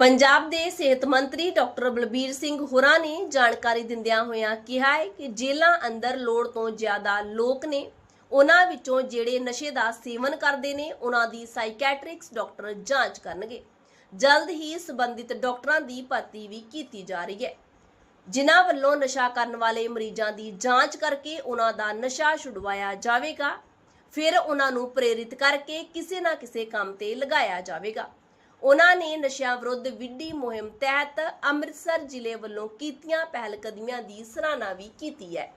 ਪੰਜਾਬ ਦੇ ਸਿਹਤ ਮੰਤਰੀ ਡਾਕਟਰ ਬਲਬੀਰ ਸਿੰਘ ਹੋਰਾਂ ਨੇ ਜਾਣਕਾਰੀ ਦਿੰਦਿਆਂ ਹੋਇਆਂ ਕਿਹਾ ਹੈ ਕਿ ਜੇਲ੍ਹਾਂ ਅੰਦਰ ਲੋੜ ਤੋਂ ਜ਼ਿਆਦਾ ਲੋਕ ਨੇ। ਉਹਨਾਂ ਵਿੱਚੋਂ ਜਿਹੜੇ ਨਸ਼ੇ ਦਾ ਸੇਵਨ ਕਰਦੇ ਨੇ, ਉਹਨਾਂ ਦੀ ਸਾਈਕੈਟ੍ਰਿਕਸ ਡਾਕਟਰ ਜਾਂਚ ਕਰਨਗੇ। ਜਲਦ ਹੀ ਸੰਬੰਧਿਤ ਡਾਕਟਰਾਂ ਦੀ ਭਰਤੀ ਵੀ ਕੀਤੀ ਜਾ ਰਹੀ ਹੈ। ਜਿਨ੍ਹਾਂ ਵੱਲੋਂ ਨਸ਼ਾ ਕਰਨ ਵਾਲੇ ਮਰੀਜ਼ਾਂ ਦੀ ਜਾਂਚ ਕਰਕੇ ਉਹਨਾਂ ਦਾ ਨਸ਼ਾ ਛੁਡਵਾਇਆ ਜਾਵੇਗਾ, ਫਿਰ ਉਹਨਾਂ ਨੂੰ ਪ੍ਰੇਰਿਤ ਕਰਕੇ ਕਿਸੇ ਨਾ ਕਿਸੇ ਕੰਮ ਤੇ ਲਗਾਇਆ ਜਾਵੇਗਾ। ਉਹਨਾਂ ਨੇ ਨਸ਼ਿਆਂ ਵਿਰੁੱਧ ਵਿੱਢੀ ਮੁਹਿੰਮ ਤਹਿਤ ਅੰਮ੍ਰਿਤਸਰ ਜ਼ਿਲ੍ਹੇ ਵੱਲੋਂ ਕੀਤੀਆਂ ਪਹਿਲਕਦਮੀਆਂ ਦੀ ਸਰਾਹਨਾ ਵੀ ਕੀਤੀ ਹੈ।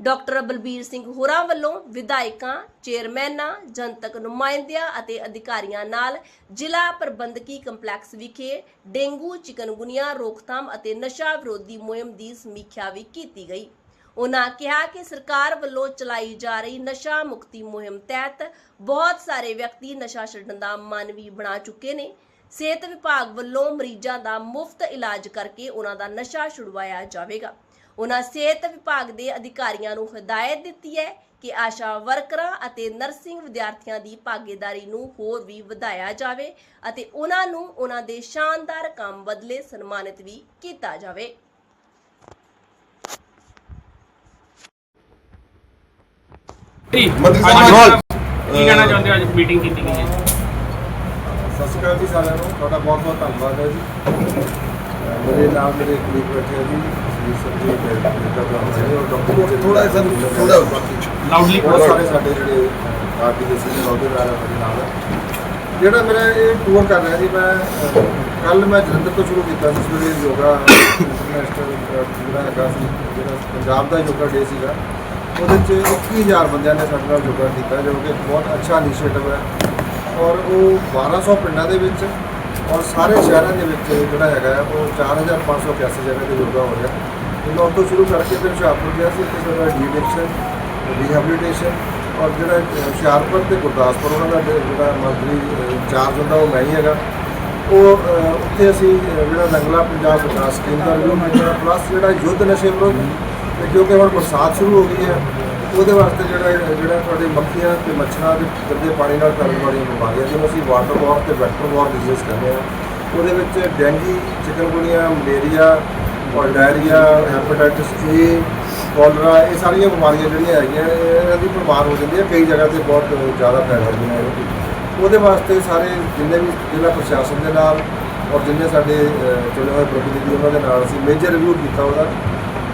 ਡਾਕਟਰ ਬਲਬੀਰ ਸਿੰਘ ਹੋਰਾਂ ਵੱਲੋਂ ਵਿਧਾਇਕਾਂ, ਚੇਅਰਮੈਨਾਂ, ਜਨਤਕ ਨੁਮਾਇੰਦਿਆਂ ਅਤੇ ਅਧਿਕਾਰੀਆਂ ਨਾਲ ਜ਼ਿਲ੍ਹਾ ਪ੍ਰਬੰਧਕੀ ਕੰਪਲੈਕਸ ਵਿਖੇ ਡੇਂਗੂ, ਚਿਕਨਗੁਨੀਆ, ਰੋਕਥਾਮ ਅਤੇ ਨਸ਼ਾ ਵਿਰੋਧੀ ਮੁਹਿੰਮ ਦੀ ਸਮੀਖਿਆ ਵੀ ਕੀਤੀ ਗਈ। ਉਹਨਾਂ ਕਿਹਾ ਕਿ ਸਰਕਾਰ ਵੱਲੋਂ ਚਲਾਈ ਜਾ ਰਹੀ ਨਸ਼ਾ ਮੁਕਤੀ ਮੁਹਿੰਮ ਤਹਿਤ ਬਹੁਤ ਸਾਰੇ ਵਿਅਕਤੀ ਨਸ਼ਾ ਛੱਡਣ ਦਾ ਮਨ ਵੀ ਬਣਾ ਚੁੱਕੇ ਨੇ। ਸਿਹਤ ਵਿਭਾਗ ਵੱਲੋਂ ਮਰੀਜ਼ਾਂ ਦਾ ਮੁਫਤ ਇਲਾਜ ਕਰਕੇ ਉਹਨਾਂ ਦਾ ਨਸ਼ਾ ਛੁਡਵਾਇਆ ਜਾਵੇਗਾ। ਉਹਨਾਂ ਸਿਹਤ ਵਿਭਾਗ ਦੇ ਅਧਿਕਾਰੀਆਂ ਨੂੰ ਹਦਾਇਤ ਦਿੱਤੀ ਹੈ ਕਿ ਆਸ਼ਾ ਵਰਕਰਾਂ ਅਤੇ ਨਰਸਿੰਗ ਵਿਦਿਆਰਥੀਆਂ ਦੀ ਭਾਗੀਦਾਰੀ ਨੂੰ ਹੋਰ ਵੀ ਵਧਾਇਆ ਜਾਵੇ ਅਤੇ ਉਹਨਾਂ ਨੂੰ ਉਹਨਾਂ ਦੇ ਸ਼ਾਨਦਾਰ ਕੰਮ ਬਦਲੇ ਸਨਮਾਨਿਤ ਵੀ ਕੀਤਾ ਜਾਵੇ। ਜੀ ਮੰਤਰੀ ਸਾਹਿਬ, ਕੀ ਕਹਿਣਾ ਚਾਹੁੰਦੇ ਹੋ? ਅੱਜ ਮੀਟਿੰਗ ਕੀਤੀ ਗਈ ਹੈ। ਸਤਿ ਸ਼੍ਰੀ ਅਕਾਲ ਜੀ ਸਾਰਿਆਂ ਨੂੰ। ਤੁਹਾਡਾ ਬਹੁਤ ਬਹੁਤ ਧੰਨਵਾਦ ਹੈ ਜੀ। ਮੇਰੇ ਨਾਲ ਮੇਰੇ ਕਲੀਗ ਬੈਠੇ ਆ ਜੀ। ਜੀ ਸਰਜੀਤ ਔਰ ਡਾਕਟਰ ਥੋੜਾ ਜਿਹਾ ਥੋੜਾ ਲਾਊਡਲੀ ਬਹੁਤ ਸਾਰੇ ਸਾਡੇ ਜਿਹੜੇ ਪਾਰਟੀ ਦੇ ਸੀਨੀਅਰ ਅਹੁਦੇਦਾਰ ਆ ਨਾਲ। ਜਿਹੜਾ ਮੇਰਾ ਇਹ ਟੂਰ ਕਰ ਰਿਹਾ ਜੀ ਮੈਂ ਕੱਲ ਮੈਂ ਜਲੰਧਰ ਤੋਂ ਸ਼ੁਰੂ ਕੀਤਾ ਸੀ ਸਵੇਰੇ ਯੋਗਾ ਇੰਟਰਨੈਸ਼ਨਲ ਜਿਹੜਾ ਹੈਗਾ ਸੀ ਜਿਹੜਾ ਪੰਜਾਬ ਦਾ ਯੋਗਾ ਡੇ ਸੀਗਾ ਉਹਦੇ 'ਚ 21000 ਬੰਦਿਆਂ ਨੇ ਸਾਡੇ ਨਾਲ ਯੋਗਾ ਕੀਤਾ ਜੋ ਕਿ ਬਹੁਤ ਅੱਛਾ ਇਨੀਸ਼ੀਏਟਿਵ ਹੈ। ਔਰ ਉਹ 1200 ਪਿੰਡਾਂ ਦੇ ਵਿੱਚ ਔਰ ਸਾਰੇ ਸ਼ਹਿਰਾਂ ਦੇ ਵਿੱਚ ਜਿਹੜਾ ਹੈਗਾ ਹੈ, ਉਹ 4581 ਜਗ੍ਹਾ ਤੇ ਯੋਗਾ ਹੋ ਰਿਹਾ। ਇਹਨਾਂ ਤੋਂ ਸ਼ੁਰੂ ਕਰਕੇ ਫਿਰ ਹੁਸ਼ਿਆਰਪੁਰ ਗਿਆ ਸੀ ਤੇ ਸਾਡਾ ਡੀਡਿਕਸ਼ਨ ਰੀਹੈਬਿਲਿਟੇਸ਼ਨ ਔਰ ਜਿਹੜਾ ਹੁਸ਼ਿਆਰਪੁਰ ਤੇ ਗੁਰਦਾਸਪੁਰ ਉਹਨਾਂ ਦਾ ਜਿਹੜਾ ਜਿਹੜਾ ਮੰਤਰੀ ਚਾਰਜ ਹੁੰਦਾ ਉਹ ਮੈਂ ਹੀ ਹੈਗਾ। ਉਹ ਉੱਥੇ ਅਸੀਂ ਜਿਹੜਾ ਨੰਗਲਾ ਪੰਜਾਬ ਵਿਕਾਸ ਸਕੀਮ ਦਾ ਰਿਵਿਊ ਕੀਤਾ ਪਲੱਸ ਜਿਹੜਾ ਯੁੱਧ ਨਸ਼ੇ ਵਿਰੁੱਧ ਤੇ ਕਿਉਂਕਿ ਹੁਣ ਬਰਸਾਤ ਸ਼ੁਰੂ ਹੋ ਗਈ ਹੈ ਉਹਦੇ ਵਾਸਤੇ ਜਿਹੜਾ ਜਿਹੜਾ ਤੁਹਾਡੇ ਮੱਖੀਆਂ ਤੇ ਮੱਛਰਾਂ ਦੇ ਗੰਦੇ ਪਾਣੀ ਨਾਲ ਫੈਲਣ ਵਾਲੀਆਂ ਬਿਮਾਰੀਆਂ, ਜਿਹਨੂੰ ਅਸੀਂ ਵਾਟਰ ਵਾਰ ਤੇ ਵੈਕਟਰ ਵਾਰ ਡਿਜ਼ੀਜ਼ ਕਹਿੰਦੇ ਆ ਉਹਦੇ ਵਿੱਚ ਡੈਂਗੀ ਚਿਕਨਗੁਨੀਆ ਮਲੇਰੀਆ ਔਰ ਡਾਇਰੀਆ ਹੈਪੇਟਾਈਟਿਸ ਏ ਕੋਲਰਾ ਇਹ ਸਾਰੀਆਂ ਬਿਮਾਰੀਆਂ ਜਿਹੜੀਆਂ ਹੈਗੀਆਂ, ਇਹਨਾਂ ਦੀ ਬਿਮਾਰ ਹੋ ਜਾਂਦੀ ਹੈ, ਕਈ ਜਗ੍ਹਾ ਤੇ ਬਹੁਤ ਜ਼ਿਆਦਾ ਫੈਲ ਜਾਂਦੀਆਂ ਉਹਦੇ ਵਾਸਤੇ ਸਾਰੇ ਜਿੰਨੇ ਵੀ ਜ਼ਿਲ੍ਹਾ ਪ੍ਰਸ਼ਾਸਨ ਦੇ ਨਾਲ ਔਰ ਜਿੰਨੇ ਸਾਡੇ ਚੁਣੇ ਹੋਏ ਪ੍ਰਤੀਨਿਧੀ, ਉਹਨਾਂ ਦੇ ਨਾਲ ਅਸੀਂ ਮੇਜਰ ਰਿਵਿਊ ਕੀਤਾ ਉਹਦਾ।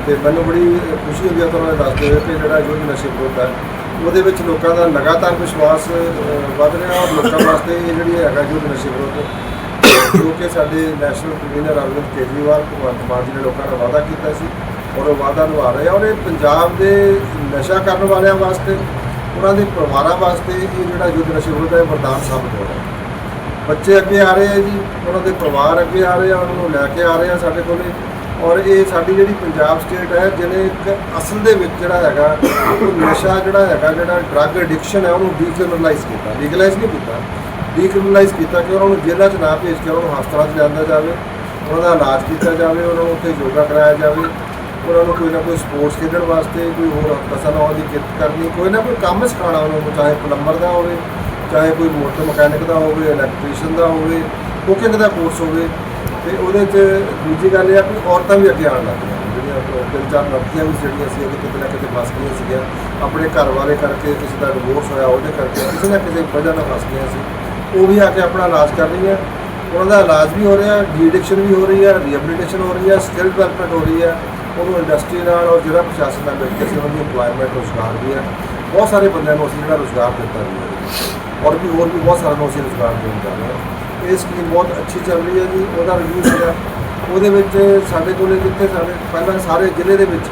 ਤੇ ਮੈਨੂੰ ਬੜੀ ਖੁਸ਼ੀ ਹੁੰਦੀ ਹੈ ਤੁਹਾਨੂੰ ਦੱਸਦੇ ਹੋਏ ਕਿ ਜਿਹੜਾ ਯੁੱਧ ਨਸ਼ੇ ਵਿਰੁੱਧ ਹੈ, ਉਹਦੇ ਵਿੱਚ ਲੋਕਾਂ ਦਾ ਲਗਾਤਾਰ ਵਿਸ਼ਵਾਸ ਵੱਧ ਰਿਹਾ ਔਰ ਲੋਕਾਂ ਵਾਸਤੇ ਇਹ ਜਿਹੜੀ ਹੈਗਾ ਯੁੱਧ ਨਸ਼ੇ ਵਿਰੁੱਧ, ਜੋ ਕਿ ਸਾਡੇ ਨੈਸ਼ਨਲ ਕਨਵੀਨਰ ਅਰਵਿੰਦ ਕੇਜਰੀਵਾਲ, ਭਗਵੰਤ ਮਾਨ ਜੀ ਨੇ ਲੋਕਾਂ ਨਾਲ ਵਾਅਦਾ ਕੀਤਾ ਸੀ ਔਰ ਉਹ ਵਾਅਦਾ ਨਿਭਾ ਰਹੇ ਆ ਔਰ ਇਹ ਪੰਜਾਬ ਦੇ ਨਸ਼ਾ ਕਰਨ ਵਾਲਿਆਂ ਵਾਸਤੇ, ਉਹਨਾਂ ਦੇ ਪਰਿਵਾਰਾਂ ਵਾਸਤੇ ਇਹ ਜਿਹੜਾ ਯੁੱਧ ਨਸ਼ੇ ਵਿਰੁੱਧ ਹੈ, ਇਹ ਵਰਦਾਨ ਸਾਬਤ ਹੋ ਰਿਹਾ। ਬੱਚੇ ਅੱਗੇ ਆ ਰਹੇ ਆ ਜੀ, ਉਹਨਾਂ ਦੇ ਪਰਿਵਾਰ ਅੱਗੇ ਆ ਰਹੇ ਆ, ਉਹਨਾਂ ਨੂੰ ਲੈ ਕੇ ਆ ਰਹੇ ਆ ਸਾਡੇ ਕੋਲੇ। ਔਰ ਇਹ ਸਾਡੀ ਜਿਹੜੀ ਪੰਜਾਬ ਸਟੇਟ ਹੈ, ਜਿਹਨੇ ਇੱਕ ਅਸਲ ਦੇ ਵਿੱਚ ਜਿਹੜਾ ਹੈਗਾ, ਉਹ ਨਸ਼ਾ ਜਿਹੜਾ ਹੈਗਾ, ਜਿਹੜਾ ਡਰੱਗ ਐਡਿਕਸ਼ਨ ਹੈ, ਉਹਨੂੰ ਡੀਕ੍ਰਿਮੀਨਲਾਈਜ਼ ਕੀਤਾ। ਲੀਗਲਾਈਜ਼ ਨਹੀਂ ਕੀਤਾ। ਡੀਕ੍ਰਿਮੀਨਲਾਈਜ਼ ਕੀਤਾ ਕਿ ਉਹਨਾਂ ਨੂੰ ਜੇਲ੍ਹਾਂ 'ਚ ਨਾ ਭੇਜ ਕੇ ਉਹਨਾਂ ਨੂੰ ਹਸਪਤਾਲਾਂ 'ਚ ਲਿਆਂਦਾ ਜਾਵੇ, ਉਹਨਾਂ ਦਾ ਇਲਾਜ ਕੀਤਾ ਜਾਵੇ, ਉਹਨਾਂ ਨੂੰ ਉੱਥੇ ਯੋਗਾ ਕਰਾਇਆ ਜਾਵੇ, ਉਹਨਾਂ ਨੂੰ ਕੋਈ ਨਾ ਕੋਈ ਸਪੋਰਟਸ ਖੇਡਣ ਵਾਸਤੇ ਕੋਈ ਹੋਰ ਕਸਰ ਦੀ ਕਿਰਤ ਕਰਨੀ, ਕੋਈ ਨਾ ਕੋਈ ਕੰਮ ਸਿਖਾਉਣਾ ਉਹਨਾਂ ਨੂੰ, ਚਾਹੇ ਪਲੰਬਰ ਦਾ ਹੋਵੇ, ਚਾਹੇ ਕੋਈ ਮੋਟਰ ਮਕੈਨਿਕ ਦਾ ਹੋਵੇ ਇਲੈਕਟ੍ਰੀਸ਼ੀਅਨ ਦਾ ਹੋਵੇ ਕੁਕਿੰਗ ਦਾ ਕੋਰਸ ਹੋਵੇ? ਤੇ ਉਹਦੇ 'ਚ ਦੂਜੀ ਗੱਲ ਇਹ ਆ ਕਿ ਔਰਤਾਂ ਵੀ ਅੱਗੇ ਆਉਣ ਲੱਗ ਗਈਆਂ ਜਿਹੜੀਆਂ ਆਪਣਾ ਤਿੰਨ ਚਾਰ ਲੜਕੀਆਂ ਵੀ ਜਿਹੜੀਆਂ ਸੀ ਕਿ ਕਿਤੇ ਨਾ ਕਿਤੇ ਫਸ ਗਈਆਂ ਸੀਗੀਆਂ। ਆਪਣੇ ਘਰ ਵਾਲੇ ਕਰਕੇ ਕਿਸੇ ਦਾ ਡਿਵੋਰਸ ਹੋਇਆ, ਉਹਦੇ ਕਰਕੇ ਕਿਸੇ ਨਾ ਕਿਸੇ ਵਜ੍ਹਾ ਨਾਲ ਫਸ ਗਈਆਂ ਸੀ। ਉਹ ਵੀ ਆ ਕੇ ਆਪਣਾ ਇਲਾਜ ਕਰ ਰਹੀਆਂ। ਉਹਨਾਂ ਦਾ ਇਲਾਜ ਵੀ ਹੋ ਰਿਹਾ ਡੀਡਿਕਸ਼ਨ ਵੀ ਹੋ ਰਹੀ ਹੈ ਰੀਹੈਬਿਲਿਟੇਸ਼ਨ ਹੋ ਰਹੀ ਹੈ ਸਕਿੱਲ ਡਿਵੈਲਪਮੈਂਟ ਹੋ ਰਹੀ ਹੈ ਉਹਨੂੰ ਇੰਡਸਟਰੀ ਨਾਲ ਔਰ ਜਿਹੜਾ ਪ੍ਰਸ਼ਾਸਨ ਨਾਲ ਮਿਲ ਕੇ ਅਸੀਂ ਉਹਨਾਂ ਦੀ ਇੰਪਲੋਇਮੈਂਟ ਰੁਜ਼ਗਾਰ ਵੀ ਹੈ ਬਹੁਤ ਸਾਰੇ ਬੰਦਿਆਂ ਨੂੰ ਅਸੀਂ ਜਿਹੜਾ ਰੁਜ਼ਗਾਰ ਦਿੱਤਾ ਵੀ ਹੈ। ਔਰ ਵੀ ਹੋਰ ਵੀ ਬਹੁਤ ਸਾਰਿਆਂ ਨੂੰ ਅਸੀਂ ਰੁਜ਼ਗਾਰ ਦੇਣ ਜਾ ਰਹੇ ਹਾਂ। ਇਹ ਸਕੀਮ ਬਹੁਤ ਅੱਛੀ ਚੱਲ ਰਹੀ ਹੈ ਜੀ, ਉਹਦਾ ਰਿਵਿਊ ਸੀਗਾ। ਉਹਦੇ ਵਿੱਚ ਸਾਡੇ ਕੋਲੇ ਜਿੱਥੇ ਸਾਡੇ, ਪਹਿਲਾਂ ਸਾਰੇ ਜ਼ਿਲ੍ਹੇ ਦੇ ਵਿੱਚ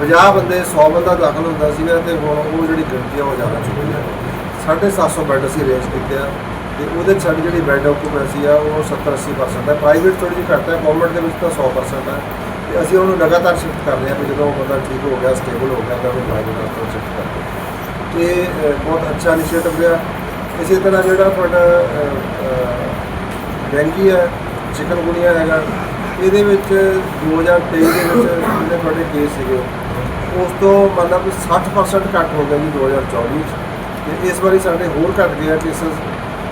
50 ਬੰਦੇ 100 ਬੰਦਾ ਦਾਖਲ ਹੁੰਦਾ ਸੀਗਾ ਤੇ ਹੁਣ ਉਹ ਜਿਹੜੀ ਗਿਣਤੀ ਆ ਉਹ ਜ਼ਿਆਦਾ ਚੁੱਕੀ ਹੈ 750 ਬੈੱਡ ਅਸੀਂ ਅਰੇਂਜ ਕੀਤੇ ਆ ਤੇ ਉਹਦੇ 'ਚ ਸਾਡੀ ਜਿਹੜੀ ਬੈੱਡ ਆਕੂਪੈਂਸੀ ਆ, ਉਹ 70 80% ਹੈ ਪ੍ਰਾਈਵੇਟ ਥੋੜੀ ਜਿਹੀ ਘੱਟ ਹੈ ਗਵਰਨਮੈਂਟ ਦੇ ਵਿੱਚ ਤਾਂ 100% ਹੈ ਤੇ ਅਸੀਂ ਉਹਨੂੰ ਲਗਾਤਾਰ ਸ਼ਿਫਟ ਕਰ ਰਹੇ ਹਾਂ ਕਿ ਜਦੋਂ ਉਹ ਬੰਦਾ ਠੀਕ ਹੋ ਗਿਆ ਸਟੇਬਲ ਹੋ ਗਿਆ, ਤਾਂ ਉਹ ਪ੍ਰਾਈਵੇਟ ਹਸਪਤਾਲ ਸ਼ਿਫਟ ਕਰਦੇ ਹਾਂ। ਬਹੁਤ ਅੱਛਾ ਇਨੀਸ਼ੀਏਟਿਵ ਰਿਹਾ। ਇਸੇ ਤਰ੍ਹਾਂ ਜਿਹੜਾ ਤੁਹਾਡਾ ਡੈਂਗੀ ਹੈ ਚਿਕਨਗੁਨੀਆ ਹੈਗਾ, ਇਹਦੇ ਵਿੱਚ 2023 ਦੇ ਵਿੱਚ ਜਿਹੜੇ ਤੁਹਾਡੇ ਕੇਸ ਸੀਗੇ, ਉਸ ਤੋਂ ਮਤਲਬ 60% ਘੱਟ ਹੋ ਗਿਆ ਜੀ 2024 ਚ ਤੇ ਇਸ ਵਾਰੀ ਸਾਡੇ ਹੋਰ ਘਟ ਗਿਆ ਕੇਸਸ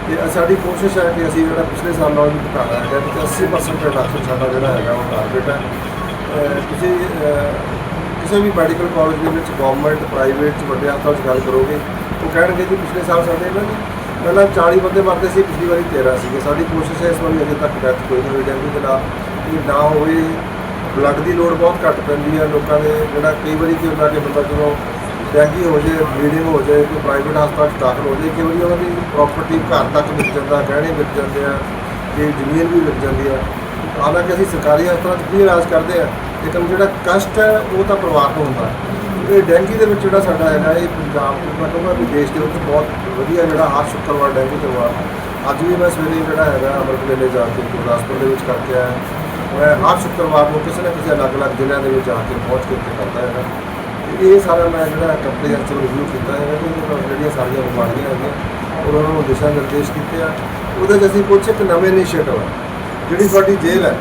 ਤੇ ਸਾਡੀ ਕੋਸ਼ਿਸ਼ ਹੈ ਕਿ ਅਸੀਂ ਜਿਹੜਾ ਪਿਛਲੇ ਸਾਲ ਨਾਲੋਂ ਵੀ ਘਟਾਉਣਾ ਹੈਗਾ ਕਿ 80% ਰਿਡਕਸ਼ਨ ਸਾਡਾ ਜਿਹੜਾ ਹੈਗਾ ਉਹ ਟਾਰਗੇਟ ਹੈ। ਤੁਸੀਂ ਕਿਸੇ ਵੀ ਮੈਡੀਕਲ ਕਾਲਜ ਦੇ ਵਿੱਚ ਗਵਰਨਮੈਂਟ ਪ੍ਰਾਈਵੇਟ ਚ ਵੱਡੇ ਹਸਪਤਾਲ 'ਚ ਗੱਲ ਕਰੋਗੇ ਉਹ ਕਹਿਣਗੇ ਜੀ ਪਿਛਲੇ ਸਾਲ ਸਾਡੇ ਇਹਨਾਂ ਨੇ ਪਹਿਲਾਂ 40 ਬੰਦੇ ਮਰਦੇ ਸੀ, ਪਿਛਲੀ ਵਾਰੀ 13 ਸੀਗੇ। ਸਾਡੀ ਕੋਸ਼ਿਸ਼ ਹੈ ਇਸ ਵਾਰੀ ਅਜੇ ਤੱਕ ਡੈਥ ਕੋਈ ਨਹੀਂ ਹੋਈ ਡੈਂਗੂ ਦੇ ਨਾਲ ਕਿ ਨਾ ਹੋਵੇ ਬਲੱਡ ਦੀ ਲੋੜ ਬਹੁਤ ਘੱਟ ਪੈਂਦੀ ਹੈ ਲੋਕਾਂ ਦੇ, ਜਿਹੜਾ ਕਈ ਵਾਰੀ ਕੀ ਹੁੰਦਾ ਕਿ ਬੰਦਾ ਜਦੋਂ ਡੈਂਗੀ ਹੋ ਜਾਏ ਬਲੀਡਿੰਗ ਹੋ ਜਾਏ, ਕੋਈ ਪ੍ਰਾਈਵੇਟ ਹਸਪਤਾਲ 'ਚ ਦਾਖਲ ਹੋ ਜਾਏ, ਕਈ ਵਾਰੀ ਉਹਨਾਂ ਦੀ ਪ੍ਰਾਪਰਟੀ ਘਰ ਤੱਕ ਮਿਲ ਜਾਂਦਾ, ਗਹਿਣੇ ਮਿਲ ਜਾਂਦੇ ਆ, ਤੇ ਜ਼ਮੀਨ ਵੀ ਮਿਲ ਜਾਂਦੀ ਆ। ਹਾਲਾਂਕਿ ਅਸੀਂ ਸਰਕਾਰੀ ਹਸਪਤਾਲਾਂ 'ਚ ਵੀ ਇਲਾਜ ਕਰਦੇ ਆ, ਲੇਕਿਨ ਜਿਹੜਾ ਕਸ਼ਟ ਹੈ ਉਹ ਤਾਂ ਪਰਿਵਾਰ ਨੂੰ ਹੁੰਦਾ। ਇਹ ਡੈਂਗੀ ਦੇ ਵਿੱਚ ਜਿਹੜਾ ਸਾਡਾ ਹੈਗਾ ਇਹ ਪੰਜਾਬ ਤੋਂ ਮੈਂ ਕਹੂੰਗਾ ਵੀ ਦੇਸ਼ ਦੇ ਵਿੱਚ ਬਹੁਤ ਵਧੀਆ ਜਿਹੜਾ ਹਰ ਸ਼ੁੱਕਰਵਾਰ ਡੈਂਗੀ ਤਿਉਹਾਰ ਅੱਜ ਵੀ ਮੈਂ ਸਵੇਰੇ ਜਿਹੜਾ ਹੈਗਾ ਅੰਮ੍ਰਿਤ ਵੇਲੇ ਜਾ ਕੇ ਗੁਰਦਾਸਪੁਰ ਦੇ ਵਿੱਚ ਕਰਕੇ ਆਇਆ। ਮੈਂ ਹਰ ਸ਼ੁੱਕਰਵਾਰ ਨੂੰ ਕਿਸੇ ਨਾ ਕਿਸੇ ਅਲੱਗ-ਅਲੱਗ ਜ਼ਿਲ੍ਹਿਆਂ ਦੇ ਵਿੱਚ ਆ ਕੇ ਪਹੁੰਚ ਕੇ ਕਰਦਾ ਹੈਗਾ। ਤੇ ਇਹ ਸਾਰਾ ਮੈਂ ਜਿਹੜਾ ਕੰਪਲੀਟੈਂਸਿਵ ਰਿਵਿਊ ਕੀਤਾ ਹੈਗਾ ਕਿ ਜਿਹੜੀਆਂ ਸਾਰੀਆਂ ਬਿਮਾਰੀਆਂ ਹੈਗੀਆਂ, ਉਹਨਾਂ ਨੂੰ ਦਿਸ਼ਾ ਨਿਰਦੇਸ਼ ਕੀਤੇ ਆ। ਉਹਦੇ 'ਚ ਅਸੀਂ ਕੁਝ ਇੱਕ ਨਵੇਂ ਇਨੀਸ਼ੀਏਟਿਵ ਆ। ਜਿਹੜੀ ਸਾਡੀ ਜੇਲ੍ਹ ਹੈ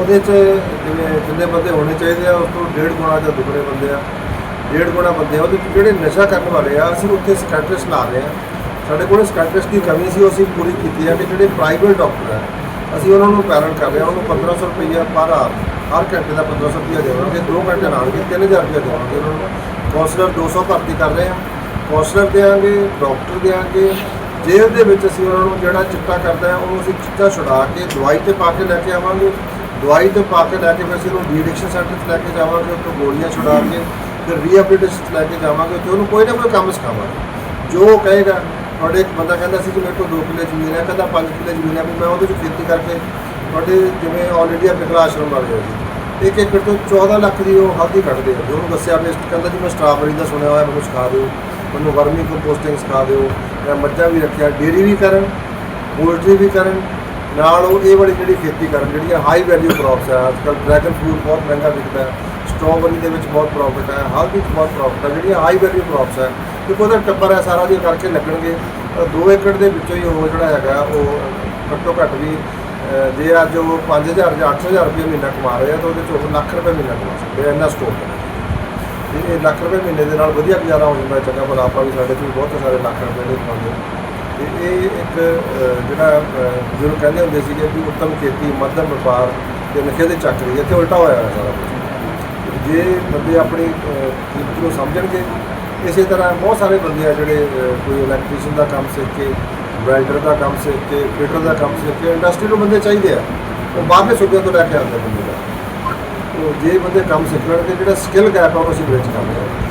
ਉਹਦੇ 'ਚ ਜਿਵੇਂ ਜਿੰਨੇ ਬੰਦੇ ਹੋਣੇ ਚਾਹੀਦੇ ਆ, ਉਸ ਤੋਂ ਡੇਢ ਗੁਣਾ ਜਾਂ ਦੁੱਗਣੇ ਬੰਦੇ ਆ। ਡੇਢ ਗੁਣਾ ਬੰਦੇ ਆ, ਉਹਦੇ 'ਚ ਜਿਹੜੇ ਨਸ਼ਾ ਕਰਨ ਵਾਲੇ ਆ, ਅਸੀਂ ਉੱਥੇ ਸਕਾਟਰਿਸਟ ਲਾ ਰਹੇ ਆ। ਸਾਡੇ ਕੋਲ ਸਕੈਟਰਿਸਟ ਦੀ ਕਮੀ ਸੀ, ਉਹ ਅਸੀਂ ਪੂਰੀ ਕੀਤੀ ਆ ਕਿ ਜਿਹੜੇ ਪ੍ਰਾਈਵੇਟ ਡਾਕਟਰ ਆ, ਅਸੀਂ ਉਹਨਾਂ ਨੂੰ ਪੈਰੈਂਟ ਕਰ ਰਹੇ ਆ, ਉਹਨੂੰ 1500 ਰੁਪਈਆ ਪਰ ਆਰ ਹਰ ਘੰਟੇ ਦਾ 1500 ਰੁਪਈਆ ਦੇਵਾਂਗੇ 2 ਘੰਟੇ ਲਾਣਗੇ 3000 ਰੁਪਈਆ ਦੇਵਾਂਗੇ ਉਹਨਾਂ ਨੂੰ। ਕਾਉਂਸਲਰ 200 ਭਰਤੀ ਕਰ ਰਹੇ ਆ। ਕੌਂਸਲਰ ਦੇਾਂਗੇ ਡਾਕਟਰ ਦੇਾਂਗੇ ਜੇਲ੍ਹ ਦੇ ਵਿੱਚ ਅਸੀਂ ਉਹਨਾਂ ਨੂੰ ਜਿਹੜਾ ਚਿੱਟਾ ਕਰਦਾ ਹੈ, ਉਹਨੂੰ ਅਸੀਂ ਚਿੱਟਾ ਛੁਡਾ ਕੇ ਦਵਾਈ ਤੇ ਪਾ ਕੇ ਲੈ ਕੇ ਆਵਾਂਗੇ। ਦਵਾਈ ਤੋਂ ਪਾ ਕੇ ਲੈ ਕੇ ਫਿਰ ਅਸੀਂ ਉਹਨੂੰ ਡੀਡਿਕਸ਼ਨ ਸੈਂਟਰ 'ਚ ਲੈ ਕੇ ਜਾਵਾਂਗੇ, ਉੱਥੋਂ ਗੋਲੀਆਂ ਛੁਡਾ ਕੇ, ਫਿਰ ਰੀਹੈਬਿਲਿਟੇਸ਼ਨ 'ਚ ਲੈ ਕੇ ਜਾਵਾਂਗੇ ਤੇ ਉਹਨੂੰ ਕੋਈ ਨਾ ਕੋਈ ਕੰਮ ਸਿਖਾਵਾਂਗੇ। ਜੋ ਉਹ ਕਹੇਗਾ, ਤੁਹਾਡੇ ਇੱਕ ਬੰਦਾ ਕਹਿੰਦਾ ਸੀ ਕਿ ਮੇਰੇ ਕੋਲ 2 ਕਿੱਲੇ ਜ਼ਮੀਨ ਹੈ, ਕਹਿੰਦਾ 5 ਕਿੱਲੇ ਜ਼ਮੀਨ ਹੈ, ਵੀ ਮੈਂ ਉਹਦੇ 'ਚ ਖੇਤੀ ਕਰਕੇ ਤੁਹਾਡੇ ਜਿਵੇਂ ਆਲ ਇੰਡੀਆ ਪਿਛਲਾ ਆਸ਼ਰਮ ਵਾਲੇ ਗਿਆ ਜੀ। ਇੱਕ ਏਕੜ ਤੋਂ 14 ਲੱਖ ਦੀ ਉਹ ਹਲਦੀ ਕੱਢਦੇ ਆ। ਜੋ ਉਹਨੂੰ ਦੱਸਿਆ ਵੀ ਕਹਿੰਦਾ ਜੀ ਮੈਂ ਸਟ੍ਰਾਬੇਰੀ ਦਾ ਸੁਣਿਆ ਹੋਇਆ, ਮੈਨੂੰ ਸਿਖਾ ਦਿਓ। ਮੈਨੂੰ ਵਰਮੀ ਕੰਪੋਸਟਿੰਗ ਸਿਖਾ ਦਿਓ। ਮੈਂ ਮੱਝਾਂ ਵੀ ਰੱਖਿਆ ਡੇਅਰੀ ਵੀ ਕਰਨ, ਪੋਲਟਰੀ ਵੀ ਕਰਨ ਨਾਲ ਉਹ ਇਹ ਵਾਲੀ ਜਿਹੜੀ ਖੇਤੀ ਕਰਨ ਜਿਹੜੀਆਂ ਹਾਈ ਵੈਲਿਊ ਕ੍ਰੌਪਸ ਆ ਅੱਜ ਕੱਲ੍ਹ ਡਰੈਗਨ ਫਰੂਟ ਬਹੁਤ ਮਹਿੰਗਾ ਵਿਕਦਾ ਹੈ ਸਟ੍ਰਾਬੇਰੀ ਦੇ ਵਿੱਚ ਬਹੁਤ ਪ੍ਰੋਫਿਟ ਹੈ ਹਲਦੀ 'ਚ ਬਹੁਤ ਪ੍ਰੋਫਿਟ ਹੈ, ਜਿਹੜੀਆਂ ਹਾਈ ਵੈਲਿਊ ਕ੍ਰੌਪਸ ਹੈ ਕਿਉਂਕਿ ਉਹਦਾ ਟੱਬਰ ਹੈ, ਸਾਰਾ ਜੇ ਕਰਕੇ ਲੱਗਣਗੇ। 2 ਏਕੜ ਦੇ ਵਿੱਚੋਂ ਹੀ ਉਹ ਜਿਹੜਾ ਹੈਗਾ, ਉਹ ਘੱਟੋ ਘੱਟ ਵੀ ਜੇ ਅੱਜ ਉਹ 5000 ਜਾਂ 8000 ਰੁਪਏ ਮਹੀਨਾ ਕਮਾ ਰਹੇ ਆ, ਤਾਂ ਉਹਦੇ 'ਚ ਉਹ ਲੱਖ ਰੁਪਏ ਮਹੀਨਾ ਕਮਾ ਸਕਦੇ ਆ, ਇੰਨਾ ਸਟੋਰ ਤੇ ਇਹ ਲੱਖ ਰੁਪਏ ਮਹੀਨੇ ਦੇ ਨਾਲ ਵਧੀਆ ਗੁਜ਼ਾਰਾ ਹੋ ਜਾਂਦਾ, ਚੰਗਾ ਭਲਾ ਆਪਾਂ ਵੀ ਸਾਡੇ ਕੋਲ ਬਹੁਤ ਸਾਰੇ ਲੱਖ ਰੁਪਏ ਦੇ ਕਮਾਉਂਦੇ ਤੇ ਇਹ ਇੱਕ ਜਿਹੜਾ ਅਹ, ਜਿਹਨੂੰ ਕਹਿੰਦੇ ਹੁੰਦੇ ਸੀਗੇ ਵੀ ਉੱਤਮ ਖੇਤੀ ਮੱਧਮ ਵਪਾਰ ਤੇ ਨਖੇ ਦੇ ਚੱਕ ਚੱਕਰੀ ਇੱਥੇ ਉਲਟਾ ਹੋਇਆ ਹੈ ਸਾਰਾ ਕੁਝ ਜੇ ਬੰਦੇ ਆਪਣੀ ਅਹ, ਨੂੰ ਸਮਝਣਗੇ ਇਸੇ ਤਰ੍ਹਾਂ ਬਹੁਤ ਸਾਰੇ ਬੰਦੇ ਆ ਜਿਹੜੇ ਕੋਈ ਇਲੈਕਟ੍ਰੀਸ਼ੀਅਨ ਦਾ ਕੰਮ ਸਿੱਖ ਕੇ ਵੈਲਡਰ ਦਾ ਕੰਮ ਸਿੱਖ ਕੇ ਫਿਟਰ ਦਾ ਕੰਮ ਸਿੱਖ ਕੇ ਇੰਡਸਟਰੀ ਨੂੰ ਬੰਦੇ ਚਾਹੀਦੇ ਆ। ਉਹ ਬਾਹਰਲੇ ਸੂਬਿਆਂ ਤੋਂ ਲੈ ਕੇ ਆਉਂਦੇ ਬੰਦੇ ਦਾ। ਜੇ ਬੰਦੇ ਕੰਮ ਸਿੱਖ ਲੈਣਗੇ ਜਿਹੜਾ ਸਕਿੱਲ ਗੈਪ ਆ ਉਹ ਅਸੀਂ ਬ੍ਰਿਜ ਕਰ ਰਹੇ ਹਾਂ।